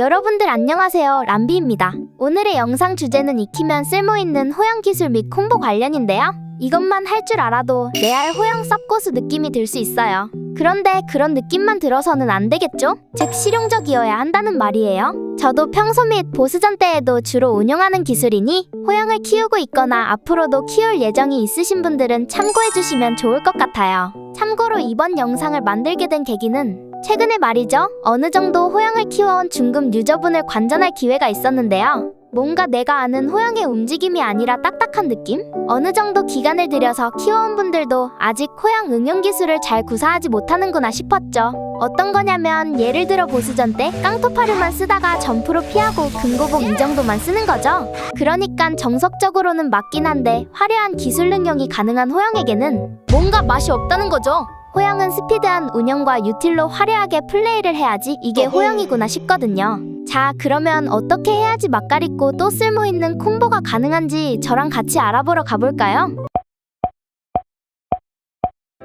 여러분들 안녕하세요. 람비입니다. 오늘의 영상 주제는 익히면 쓸모있는 호영 기술 및 콤보 관련인데요. 이것만 할 줄 알아도 레알 호영 쌉고수 느낌이 들 수 있어요. 그런데 그런 느낌만 들어서는 안 되겠죠? 즉 실용적이어야 한다는 말이에요. 저도 평소 및 보스전 때에도 주로 운용하는 기술이니 호영을 키우고 있거나 앞으로도 키울 예정이 있으신 분들은 참고해 주시면 좋을 것 같아요. 참고로 이번 영상을 만들게 된 계기는 최근에 말이죠. 어느 정도 호영을 키워온 중급 유저분을 관전할 기회가 있었는데요. 뭔가 내가 아는 호영의 움직임이 아니라 딱딱한 느낌? 어느 정도 기간을 들여서 키워온 분들도 아직 호영 응용 기술을 잘 구사하지 못하는구나 싶었죠. 어떤 거냐면 예를 들어 보스전 때 깡토파르만 쓰다가 점프로 피하고 금고봉 이 정도만 쓰는 거죠. 그러니깐 정석적으로는 맞긴 한데 화려한 기술 능력이 가능한 호영에게는 뭔가 맛이 없다는 거죠. 호영은 스피드한 운영과 유틸로 화려하게 플레이를 해야지 이게 호영이구나 싶거든요. 자, 그러면 어떻게 해야지 맛깔있고 또 쓸모있는 콤보가 가능한지 저랑 같이 알아보러 가볼까요?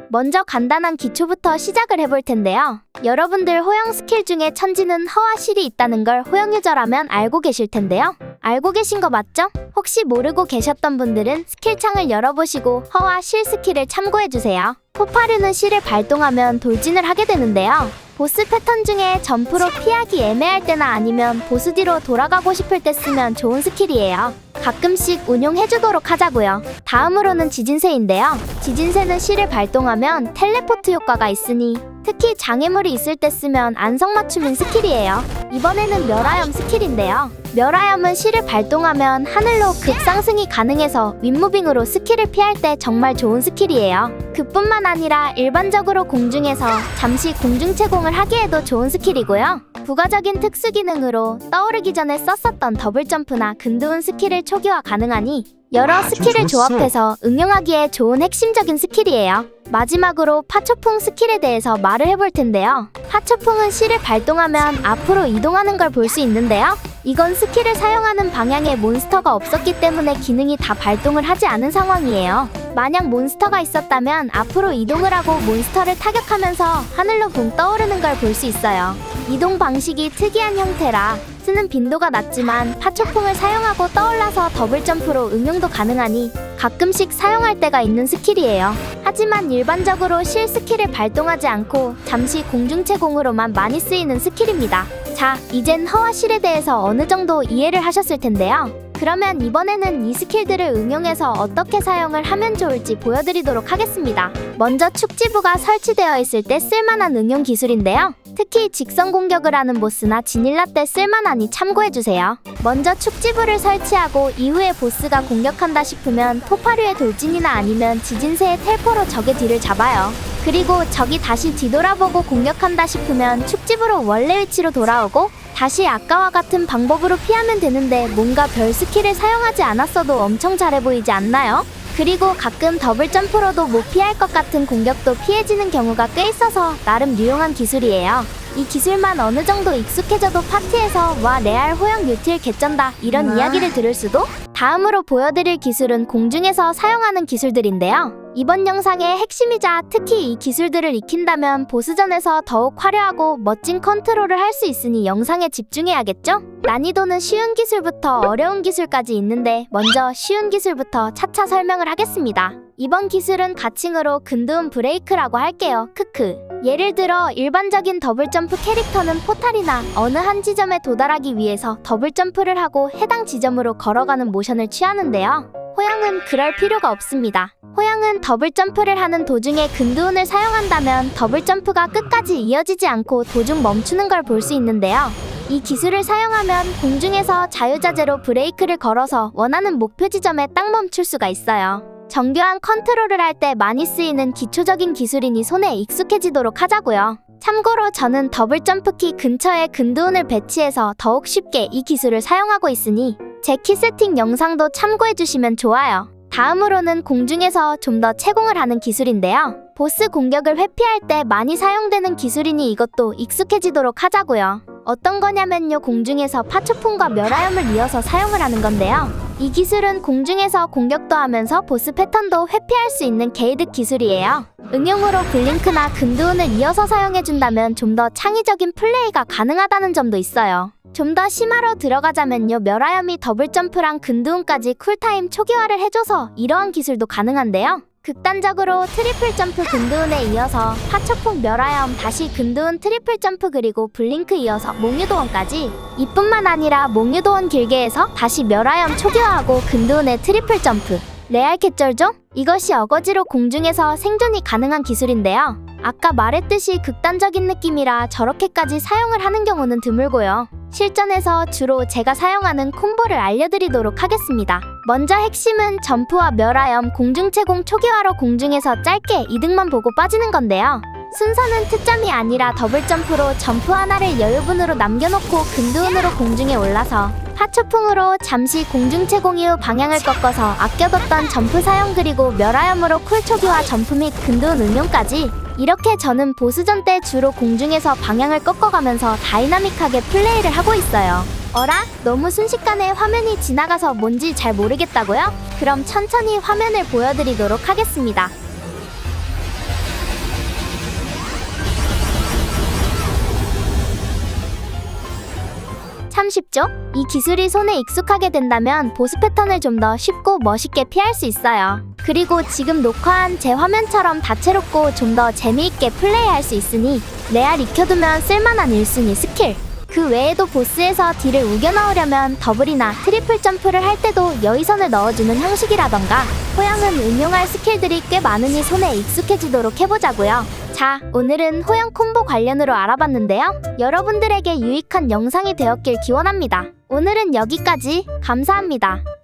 먼저 간단한 기초부터 시작을 해볼 텐데요. 여러분들 호영 스킬 중에 천지는 허와 실이 있다는 걸 호영 유저라면 알고 계실 텐데요. 알고 계신 거 맞죠? 혹시 모르고 계셨던 분들은 스킬 창을 열어보시고 허와 실 스킬을 참고해주세요. 포파르는 실을 발동하면 돌진을 하게 되는데요. 보스 패턴 중에 점프로 피하기 애매할 때나 아니면 보스 뒤로 돌아가고 싶을 때 쓰면 좋은 스킬이에요. 가끔씩 운용해주도록 하자고요. 다음으로는 지진세인데요. 지진세는 실을 발동하면 텔레포트 효과가 있으니 특히 장애물이 있을 때 쓰면 안성맞춤인 스킬이에요. 이번에는 멸하염 스킬인데요. 멸하염은 실을 발동하면 하늘로 급상승이 가능해서 윗무빙으로 스킬을 피할 때 정말 좋은 스킬이에요. 그뿐만 아니라 일반적으로 공중에서 잠시 공중 채공을 하기에도 좋은 스킬이고요. 부가적인 특수 기능으로 떠오르기 전에 썼었던 더블 점프나 근두운 스킬을 초기화 가능하니 여러 아, 좀 스킬을. 조합해서 응용하기에 좋은 핵심적인 스킬이에요. 마지막으로 파초풍 스킬에 대해서 말을 해볼 텐데요. 파초풍은 실을 발동하면 앞으로 이동하는 걸 볼 수 있는데요. 이건 스킬을 사용하는 방향에 몬스터가 없었기 때문에 기능이 다 발동을 하지 않은 상황이에요. 만약 몬스터가 있었다면 앞으로 이동을 하고 몬스터를 타격하면서 하늘로 붕 떠오르는 걸 볼 수 있어요. 이동 방식이 특이한 형태라 쓰는 빈도가 낮지만 파초풍을 사용하고 떠올라서 더블 점프로 응용도 가능하니 가끔씩 사용할 때가 있는 스킬이에요. 하지만 일반적으로 실 스킬을 발동하지 않고 잠시 공중채공으로만 많이 쓰이는 스킬입니다. 자, 이젠 허와 실에 대해서 어느 정도 이해를 하셨을 텐데요. 그러면 이번에는 이 스킬들을 응용해서 어떻게 사용을 하면 좋을지 보여드리도록 하겠습니다. 먼저 축지부가 설치되어 있을 때 쓸만한 응용 기술인데요. 특히 직선 공격을 하는 보스나 지닐라 때 쓸만하니 참고해주세요. 먼저 축지부를 설치하고 이후에 보스가 공격한다 싶으면 토파류의 돌진이나 아니면 지진세의 텔포로 적의 뒤를 잡아요. 그리고 적이 다시 뒤돌아보고 공격한다 싶으면 축지부로 원래 위치로 돌아오고 다시 아까와 같은 방법으로 피하면 되는데 뭔가 별 스킬을 사용하지 않았어도 엄청 잘해 보이지 않나요? 그리고 가끔 더블 점프로도 못 피할 것 같은 공격도 피해지는 경우가 꽤 있어서 나름 유용한 기술이에요. 이 기술만 어느 정도 익숙해져도 파티에서 와 레알 호영 유틸 개쩐다 이런 우와. 이야기를 들을 수도? 다음으로 보여드릴 기술은 공중에서 사용하는 기술들인데요. 이번 영상의 핵심이자 특히 이 기술들을 익힌다면 보스전에서 더욱 화려하고 멋진 컨트롤을 할 수 있으니 영상에 집중해야겠죠? 난이도는 쉬운 기술부터 어려운 기술까지 있는데 먼저 쉬운 기술부터 차차 설명을 하겠습니다. 이번 기술은 가칭으로 근두운 브레이크라고 할게요. 크크. 예를 들어 일반적인 더블 점프 캐릭터는 포탈이나 어느 한 지점에 도달하기 위해서 더블 점프를 하고 해당 지점으로 걸어가는 모션을 취하는데요. 호양은 그럴 필요가 없습니다. 호양은 더블 점프를 하는 도중에 근두운을 사용한다면 더블 점프가 끝까지 이어지지 않고 도중 멈추는 걸 볼 수 있는데요. 이 기술을 사용하면 공중에서 자유자재로 브레이크를 걸어서 원하는 목표 지점에 딱 멈출 수가 있어요. 정교한 컨트롤을 할 때 많이 쓰이는 기초적인 기술이니 손에 익숙해지도록 하자고요. 참고로 저는 더블 점프키 근처에 근두운을 배치해서 더욱 쉽게 이 기술을 사용하고 있으니 제 키 세팅 영상도 참고해 주시면 좋아요. 다음으로는 공중에서 좀 더 채공을 하는 기술인데요. 보스 공격을 회피할 때 많이 사용되는 기술이니 이것도 익숙해지도록 하자고요. 어떤 거냐면요. 공중에서 파초풍과 멸하염을 이어서 사용을 하는 건데요. 이 기술은 공중에서 공격도 하면서 보스 패턴도 회피할 수 있는 게이드 기술이에요. 응용으로 블링크나 근두운을 이어서 사용해준다면 좀 더 창의적인 플레이가 가능하다는 점도 있어요. 좀 더 심화로 들어가자면요. 멸하염이 더블 점프랑 근두운까지 쿨타임 초기화를 해줘서 이러한 기술도 가능한데요. 극단적으로 트리플 점프 근두운에 이어서 파초풍 멸하염 다시 근두운 트리플 점프 그리고 블링크 이어서 몽유도원까지 이뿐만 아니라 몽유도원 길게 해서 다시 멸하염 초기화하고 근두운에 트리플 점프 레알 개쩔죠? 이것이 어거지로 공중에서 생존이 가능한 기술인데요. 아까 말했듯이 극단적인 느낌이라 저렇게까지 사용을 하는 경우는 드물고요. 실전에서 주로 제가 사용하는 콤보를 알려드리도록 하겠습니다. 먼저 핵심은 점프와 멸하염 공중채공 초기화로 공중에서 짧게 이득만 보고 빠지는 건데요. 순서는 특점이 아니라 더블 점프로 점프 하나를 여유분으로 남겨놓고 근두운으로 공중에 올라서 파초풍으로 잠시 공중 채공 이후 방향을 꺾어서 아껴뒀던 점프 사용 그리고 멸하염으로 쿨 초기화 점프 및 근두운 응용까지 이렇게 저는 보스전 때 주로 공중에서 방향을 꺾어가면서 다이나믹하게 플레이를 하고 있어요. 어라? 너무 순식간에 화면이 지나가서 뭔지 잘 모르겠다고요? 그럼 천천히 화면을 보여드리도록 하겠습니다. 참 쉽죠? 이 기술이 손에 익숙하게 된다면 보스 패턴을 좀 더 쉽고 멋있게 피할 수 있어요. 그리고 지금 녹화한 제 화면처럼 다채롭고 좀 더 재미있게 플레이할 수 있으니 레알 익혀두면 쓸만한 1순위 스킬. 그 외에도 보스에서 딜을 우겨 넣으려면 더블이나 트리플 점프를 할 때도 여의선을 넣어주는 형식이라던가 호영은 응용할 스킬들이 꽤 많으니 손에 익숙해지도록 해보자고요. 자, 오늘은 호영 콤보 관련으로 알아봤는데요. 여러분들에게 유익한 영상이 되었길 기원합니다. 오늘은 여기까지 감사합니다.